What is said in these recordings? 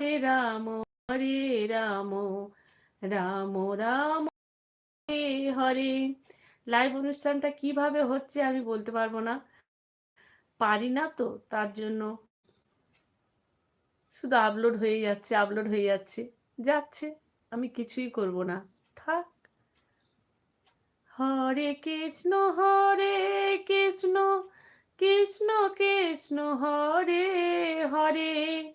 Ram, Hare Ram Ram Ram, Hare Hare. Live অনুষ্ঠানটা কীভাবে হচ্ছে আমি বলতে পারব না। পারি না তো, তার জন্য। শুধু আপলোড হয়ে যাচ্ছে আপলোড হয়ে যাচ্ছে। যাচ্ছে, আমি কিছুই করব না। থাক। হরে কৃষ্ণ হরে কৃষ্ণ কৃষ্ণ কৃষ্ণ, হরে হরে।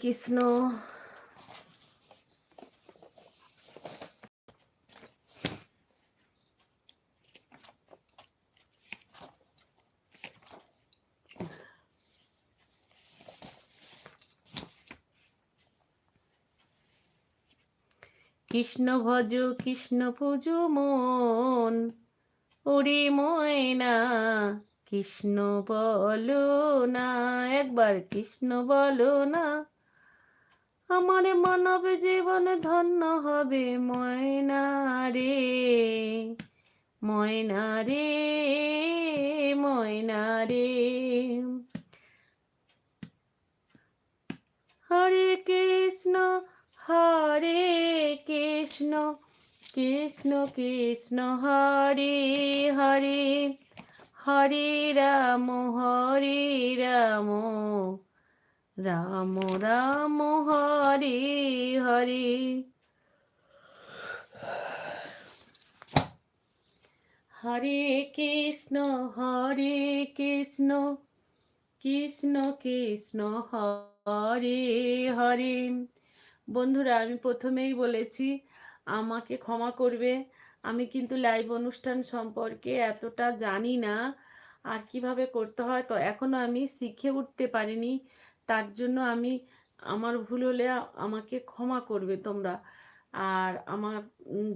কৃষ্ণ। কৃষ্ণ ভজ, কৃষ্ণ পুজো মন, ওরে ময়না, কৃষ্ণ বলো না, একবার কৃষ্ণ বলো না। আমার মানব জীবন ধন্য হবে ময়না রে ময়না রে ময়না রে হরে কৃষ্ণ হরে কৃষ্ণ কৃষ্ণ কৃষ্ণ, হরে হরে হরে রাম হরে রাম। রাম রাম, হরে হরে। হরে কৃষ্ণ হরে কৃষ্ণ কৃষ্ণ কৃষ্ণ, হরে হরে। বন্ধুরা, আমি প্রথমেই বলেছি, আমাকে ক্ষমা করবে। আমি কিন্তু লাইভ অনুষ্ঠান সম্পর্কে এতটা জানি না আর কীভাবে করতে হয়। তো এখনও আমি শিখে উঠতে পারিনি। তার জন্য আমি আমার ভুল হলে আমাকে ক্ষমা করবে তোমরা। আর আমার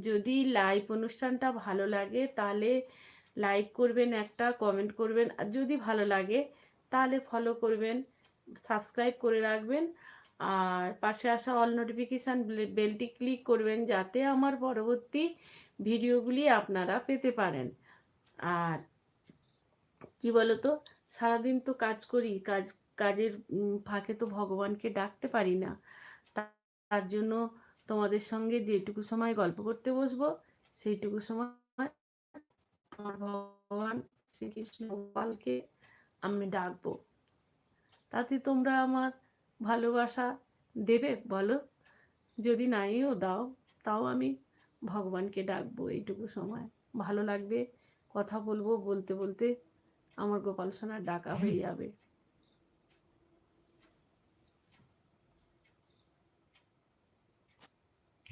যদি লাইভ অনুষ্ঠানটা ভালো লাগে তাহলে লাইক করবেন একটা কমেন্ট করবেন। আর যদি ভালো লাগে তাহলে ফলো করবেন সাবস্ক্রাইব করে রাখবেন। আর পাশে আসা অল নোটিফিকেশান বেলটি ক্লিক করবেন যাতে আমার পরবর্তী ভিডিওগুলি আপনারা পেতে পারেন। আর কি বলতো? সারাদিন তো কাজ করি, কাজ কাজের ফাঁকে তো ভগবানকে ডাকতে পারি না। তার জন্য তোমাদের সঙ্গে যেটুকু সময় গল্প করতে বসবো, সেইটুকু সময় আমার ভগবান শ্রীকৃষ্ণ গোপালকে আমি ডাকবো। তাতে তোমরা আমার ভালোবাসা দেবে, বলো? যদি নাইও দাও, তাও আমি ভগবানকে ডাকবো এইটুকু সময়। ভালো লাগবে, কথা বলব, বলতে বলতে আমার গোপাল সোনার ডাকা হয়ে যাবে।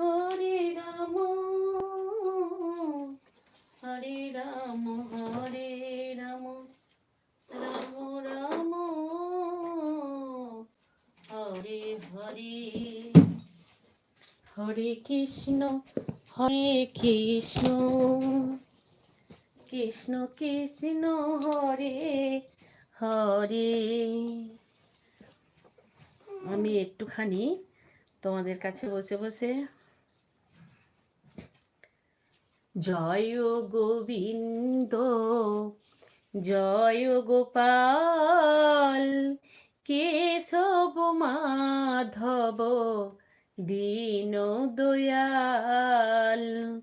হরে রাম হরে রাম হরে রাম রাম রাম, হরে হরে। হরে কৃষ্ণ হরে কৃষ্ণ কৃষ্ণ কৃষ্ণ, হরে হরে। আমি একটুখানি তোমাদের কাছে বসে বসে জয় গোবিন্দ, জয় গোপাল, কেশব মাধব, দীন দয়াল।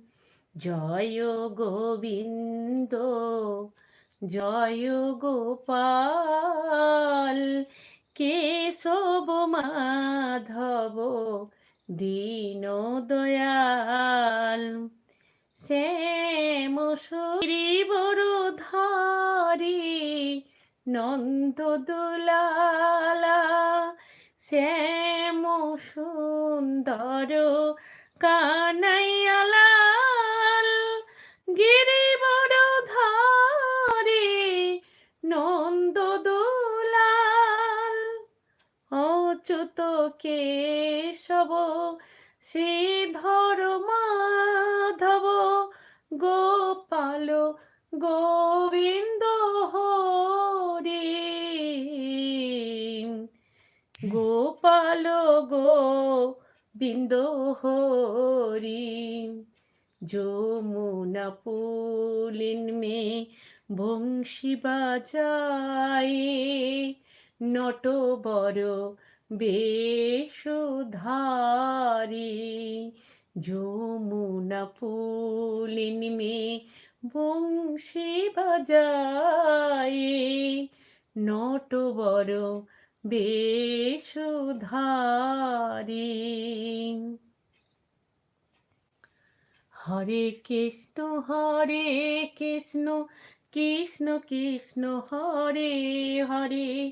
জয় গোবিন্দ, জয় গোপাল, কেশব মাধব, দীন দয়াল। শ্যাম বড় ধারি নন্দ দুলালা। শ্যাম সুন্দর কানাইয়ালাল গিরিবর ধারি নন্দ দুলাল। অচ্যুত কেশব শ্রীধর মাধব, গোপাল, গোবিন্দ হরি। গোপাল, গোবিন্দ হরি। যমুনা পুলিন মে বংশী বাজায় নট বড় বেশধারী যমুনা পুলিন মে বংশী বাজায়। নট বড় বেশধারী। হরে কৃষ্ণ হরে কৃষ্ণ কৃষ্ণ কৃষ্ণ, হরে হরে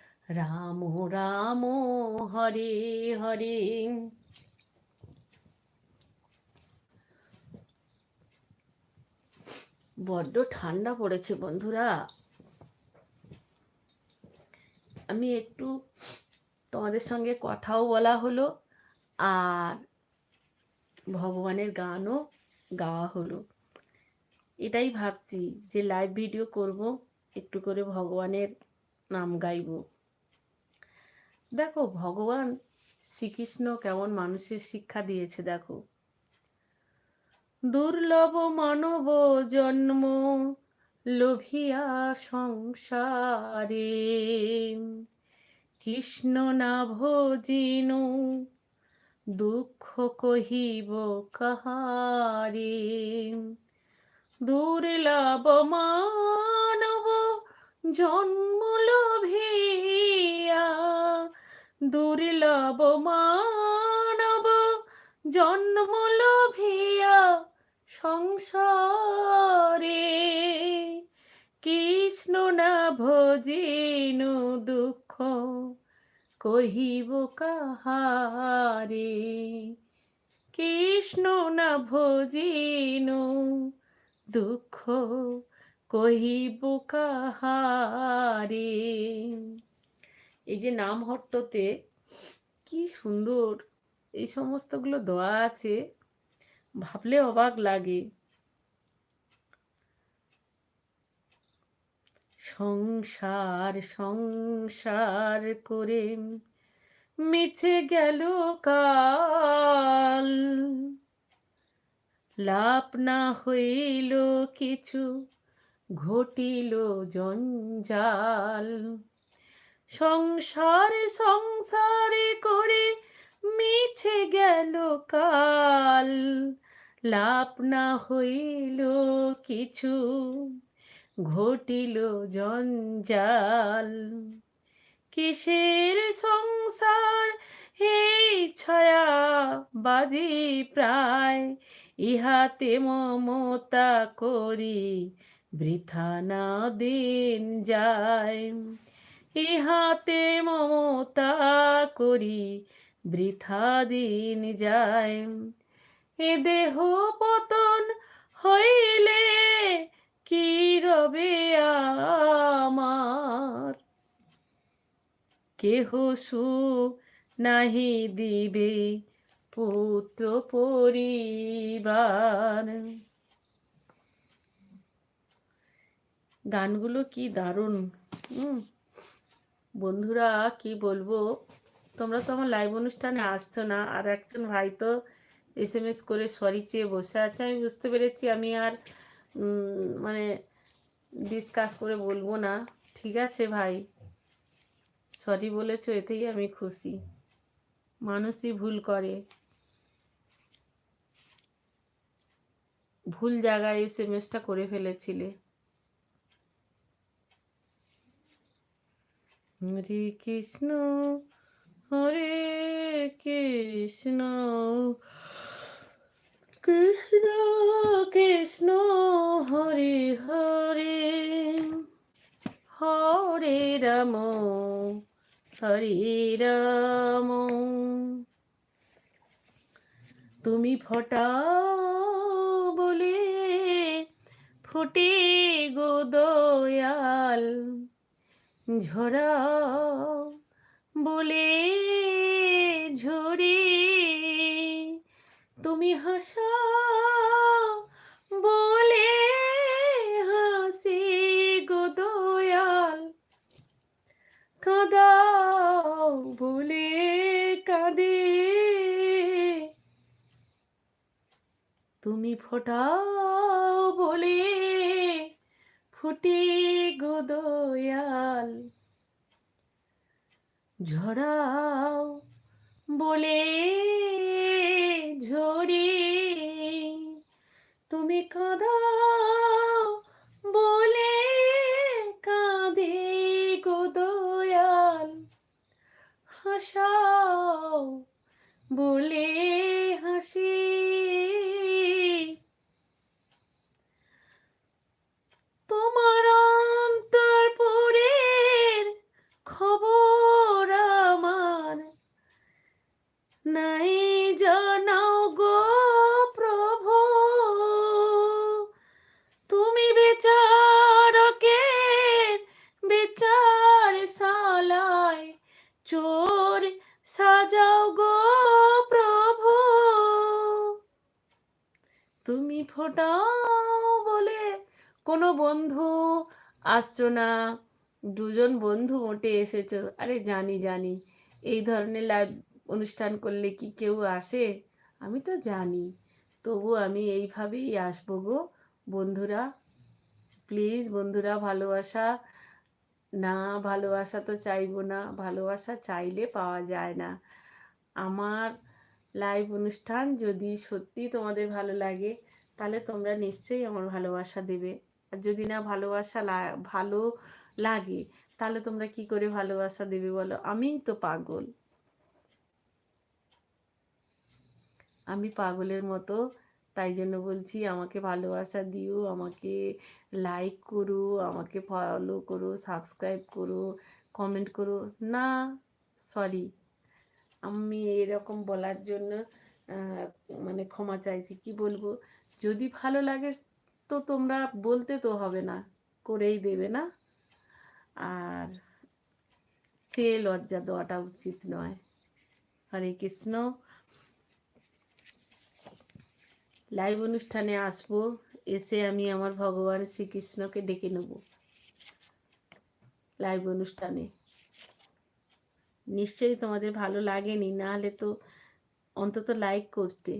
রাম রাম, হরে হরে। বড্ড ঠান্ডা পড়েছে বন্ধুরা। আমি একটু তোমাদের সঙ্গে কথাও বলা হলো, আর ভগবানের গানও গাওয়া হলো। এটাই ভাবছি যে লাইভ ভিডিও করব, একটু করে ভগবানের নাম গাইব। দেখো, ভগবান শ্রীকৃষ্ণ কেমন মানুষের শিক্ষা দিয়েছে, দেখো। দুর্লভ মানব জন্ম লোভিয়া সংসারে। কৃষ্ণ না ভজিনু দুঃখ কহিব কাহারে। দুর্লভ মানব জন্ম লোভিয়া দুর্লভ মানব জন্ম লোভিয়া সংসারে। কৃষ্ণ না ভজিনু দুঃখ কহিব কাহারে। কৃষ্ণ না ভজিনু দুঃখ কহিব কাহারে। এই যে নাম হট্টতে কি সুন্দর, এই সমস্তগুলো দেওয়া আছে, ভাবলে অবাক লাগে। সংসার সংসার করে মিছে গেল কাল। লাভ না হইল কিছু, ঘটিল জঞ্জাল। সংসারে সংসারে করে মিছে গেল কাল। লাভ না হইল কিছু, ঘটিল জঞ্জাল। কিসের সংসার, এই ছায়া বাজি প্রায়। ইহাতে মমতা করি বৃথা না দিন যায়। ইহাতে মমতা করি, বৃথা দিন যায়। এ দেহ পতন হইলে কি রবে আমার? কেহ সু নাহি দিবে পুত্র পরিবার। গানগুলো কি দারুণ হুম বন্ধুরা, কি বলব? তোমরা তো আমার লাইভ অনুষ্ঠানে আসছো না। আর একজন ভাই তো এস এম এস করে সরি চেয়ে বসে আছে। আমি বুঝতে পেরেছি, আমি আর মানে ডিসকাস করে বলব না। ঠিক আছে ভাই? সরি বলেছ, এতেই আমি খুশি। মানুষই ভুল করে। ভুল জায়গায় এস এম এসটা করে ফেলেছিলে। হরে কৃষ্ণ হরে কৃষ্ণ। কৃষ্ণ কৃষ্ণ, হরে হরে। হরে রাম হরে রাম। তুমি ফটা বলে ফুটে গো দয়াল। ঝরা বলে ঝরে। তুমি হাসা বলে হাসি গো দয়াল। কাদাও বলে কাঁদে। তুমি ফোটাও বলে ফুটে গো দয়াল ঝরাও বলে ঝরে। তুমি কাঁদাও বলে কাঁদে গো দয়াল। হাসাও বলে ফোটাও বলে। কোনো বন্ধু, আসছো না। দুজন বন্ধু মোটে এসেছ। আরে জানি জানি। এই ধরনের লাইভ অনুষ্ঠান করলে কি কেউ আসে? আমি তো জানি। তবু আমি এইভাবেই আসব গো। বন্ধুরা প্লিজ বন্ধুরা, ভালোবাসা না, ভালোবাসা তো চাইব না। ভালোবাসা চাইলে পাওয়া যায় না। আমার লাইভ অনুষ্ঠান যদি সত্যি তোমাদের ভালো লাগে তাহলে তোমরা নিশ্চয়ই আমার ভালোবাসা দেবে। আর যদি না ভালোবাসা ভালো লাগে, তাহলে তোমরা কি করে ভালোবাসা দেবে বলো? আমিই তো পাগল। আমি পাগলের মতো, তাই জন্য বলছি আমাকে ভালোবাসা দিও, আমাকে লাইক করো, আমাকে ফলো করো সাবস্ক্রাইব করো কমেন্ট করো। না সরি আমি এরকম বলার জন্য মানে ক্ষমা চাইছি। কি বলব? যদি ভালো লাগে, তো তোমরা বলতে তো হবে না, করেই দেবে না। আর চেয়ে লজ্জা দেওয়াটা উচিত নয়। হরে কৃষ্ণ। লাইভ অনুষ্ঠানে আসব, এসে আমি আমার ভগবান শ্রীকৃষ্ণকে ডেকে নেব। লাইভ অনুষ্ঠানে। নিশ্চয়ই তোমাদের ভালো লাগেনি নাহলে তো অন্তত লাইক করতে।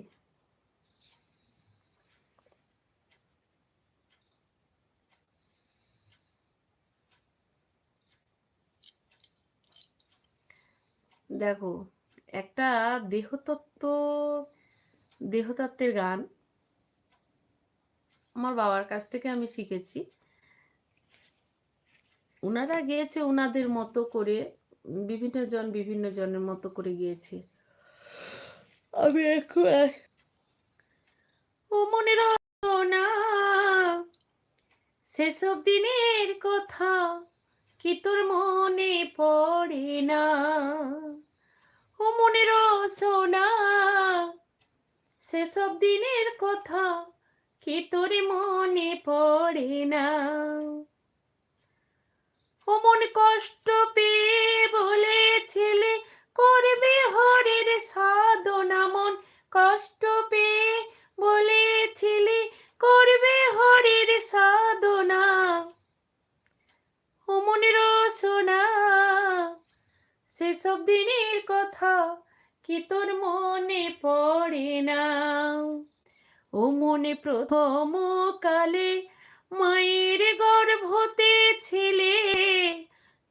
দেখো, একটা দেহতত্ত্ব, দেহতত্ত্বের গান আমার বাবার কাছ থেকে আমি শিখেছি। ওনারা গিয়েছে ওনাদের মতো করে, বিভিন্ন জন বিভিন্ন জনের মতো করে গিয়েছে। আমি ও মনে না সেসব দিনের কথা কি তোর মনে পড়ে না? ও মনের সোনা সেসব দিনের কথা কি তোর মনে পড়ে না? ও মন কষ্ট পেয়ে বলেছিলে, করবে হরের সাধনা মন। কষ্ট পেয়ে বলেছিলে, করবে হরের সাধনা। ও মনের সোনা সেসব দিনের কথা কি তোর মনে পড়ে না? ও মনে প্রথম কালে মায়ের গর্ভতে ছিলে।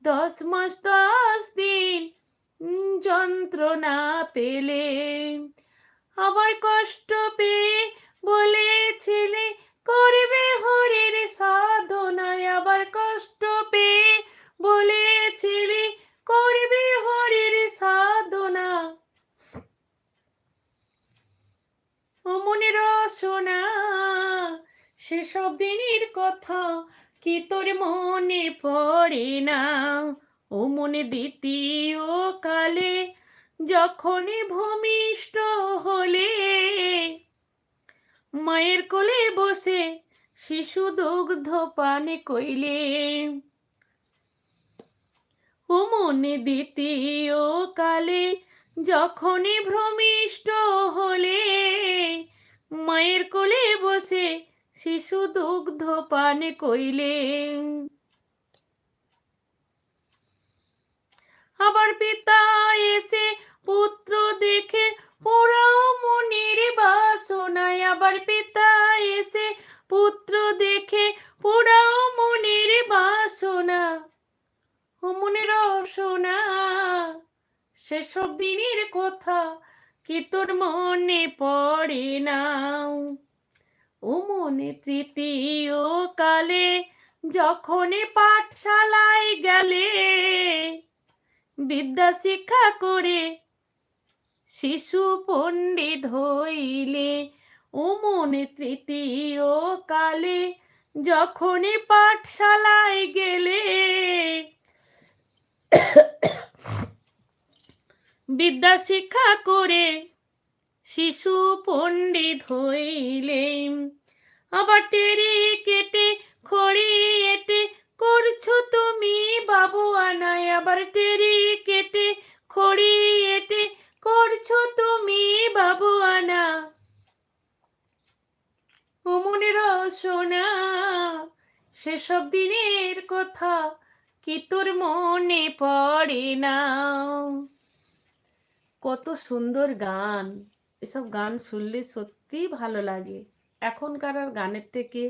দশ মাস দশ দিন যন্ত্রণা পেলে। আবার কষ্ট পেয়ে বলেছিলে, করবে হরের সাধনায়। আবার কষ্ট পেয়ে বলেছিলে করবে হরের সাধনা ও মনের রসনা সেসব দিনের কথা কি তোর মনে পড়ে না? ও মনে দ্বিতীয় কালে যখনই ভূমিষ্ঠ হলে, মায়ের কোলে বসে শিশু দুগ্ধ পানে কইলে। ও মনে দ্বিতীয় কালে যখনই ভ্রমিষ্ট হলে মায়ের কোলে বসে শিশু দুগ্ধ পানে কইলে। আবার পিতা এসে পুত্র দেখে পোড়াও মনের বাসনায়। আবার পিতা এসে পুত্র দেখে পোড়াও মনের বাসনা। মনের সোনা সেসব দিনের কথা কি তোর মনে পড়ে নাও? ও মনে তৃতীয় কালে যখন পাঠশালায় গেলে বিদ্যা শিক্ষা করে শিশু পণ্ডিত হইলে ও মনে তৃতীয় কালে যখনই পাঠশালায় গেলে বিদ্যা শিক্ষা করে শিশু পণ্ডিত হইলে আবার টেরে কেটে, খড়ি এটে করছ তুমি বাবু আনায়। আবার টেরে কেটে, খড়ি এটে করছ তুমি বাবু আনা। ও মনের সোনা সেসব দিনের কথা কি তোর মনে পড়ে না? কত সুন্দর গান। এসব গান শুনলে সত্যিই ভালো লাগে। এখনকার আর গানের থেকে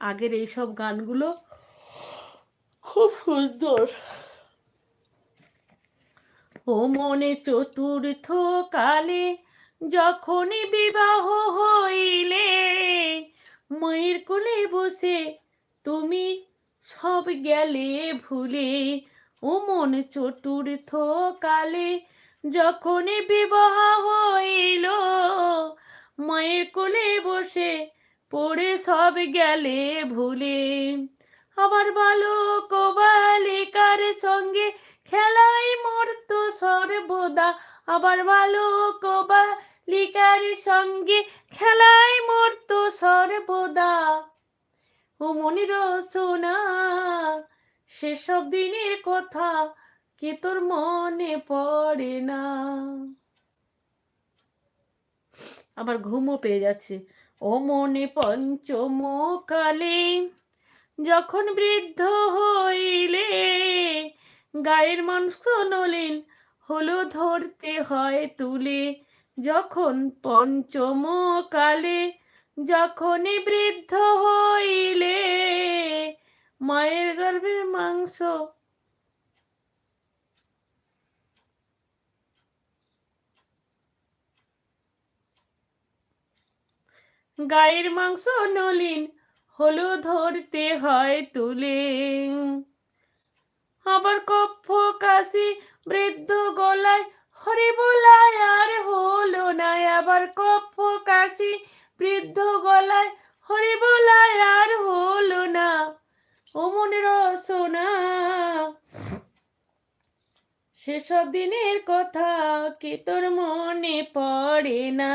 আগের এইসব গানগুলো খুব সুন্দর। ও মনে চতুর্থ কালে যখনই বিবাহ হইলে মায়ের কোলে বসে তুমি সব গেলে ভুলে ও মন চতুর্থ কালে যখনই বিবাহ হইল, মায়ের কোলে বসে পড়ে সব গেলে ভুলে। আবার বালক বালিকার সঙ্গে খেলাই মরত সর্বদা। আবার বালক বালিকার সঙ্গে খেলাই মরত সর্বদা। ও মনির সোনা, সেসব দিনের কথা কি তোর মনে পড়ে না? আবার ঘুমও পেয়ে যাচ্ছে। ও মনে পঞ্চম কালে যখন বৃদ্ধ হইলে, গায়ের মাংস নলিন হলো ধরতে হয় তুলে। যখন পঞ্চম কালে যখনই বৃদ্ধ হইলে, মায়ের গর্ভের মাংস গায়ের মাংস নলিন হলো ধরতে হয় তুলে। আবার কপ্প কাশি বৃদ্ধ গলায়, হরে বলায় আর হলো না আবার কপ্প কাশি বৃদ্ধ গলায়, হরে বলায় আর হলো না। ও মনের সোনা সেসব দিনের কথা কি তোর মনে পড়ে না?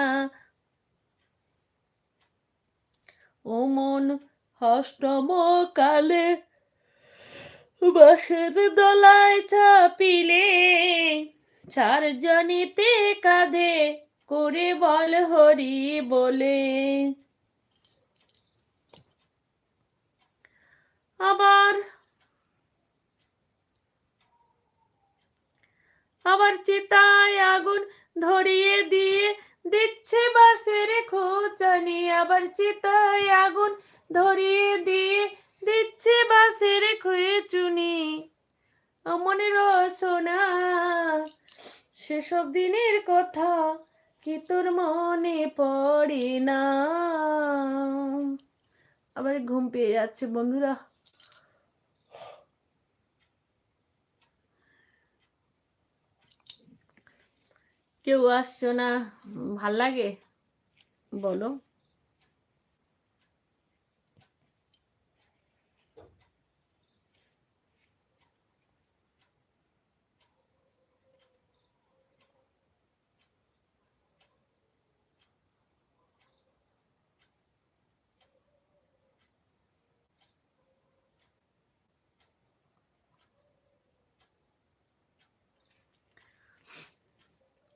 ও মন অষ্টম কালে বাসের দলায় চাপিলে চারজনিতে কাঁধে করে বল হরি বলে। আবার আবার চিতায় আগুন ধরিয়ে দিয়ে দিচ্ছে বাসের খোঁচানি আবার চিতায় আগুন ধরিয়ে দিয়ে দিচ্ছে বাসের খুঁয়ে চুনি মনের সোনা সেসব দিনের কথা কি তোর মনে পড়ে না? আবার ঘুম পেয়ে যাচ্ছে বন্ধুরা। কেউ আসছো না ভালো লাগে? বলো।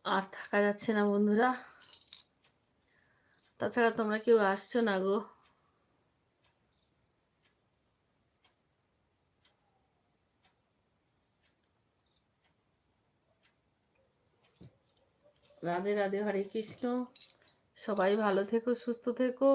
আর থাকা যাচ্ছে না বন্ধুরা। তাছাড়া তোমরা কেউ আসছো না গো। রাধে রাধে, হরে কৃষ্ণ। সবাই ভালো থেকো, সুস্থ থেকো।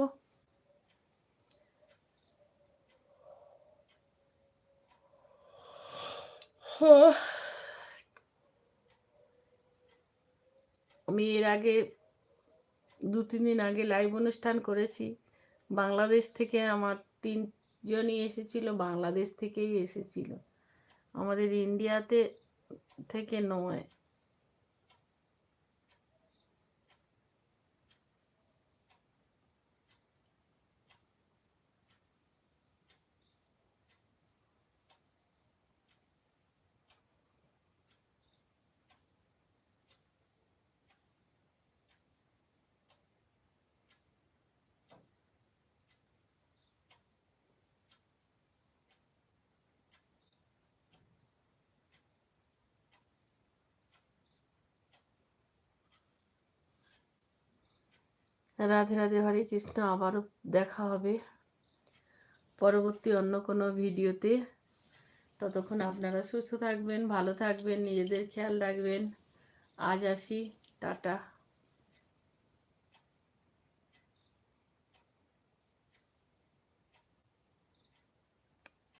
আমি এর আগে দু, তিন দিন আগে লাইভ অনুষ্ঠান করেছি। বাংলাদেশ থেকে আমার তিনজনই এসেছিল, বাংলাদেশ থেকেই এসেছিল। আমাদের ইন্ডিয়াতে থেকে নয় রাধে রাধে, হরে কৃষ্ণ। আবারও দেখা হবে পরবর্তী অন্য কোনো ভিডিওতে। ততক্ষণ আপনারা সুস্থ থাকবেন, ভালো থাকবেন, নিজেদের খেয়াল রাখবেন। আজ আসি, টাটা।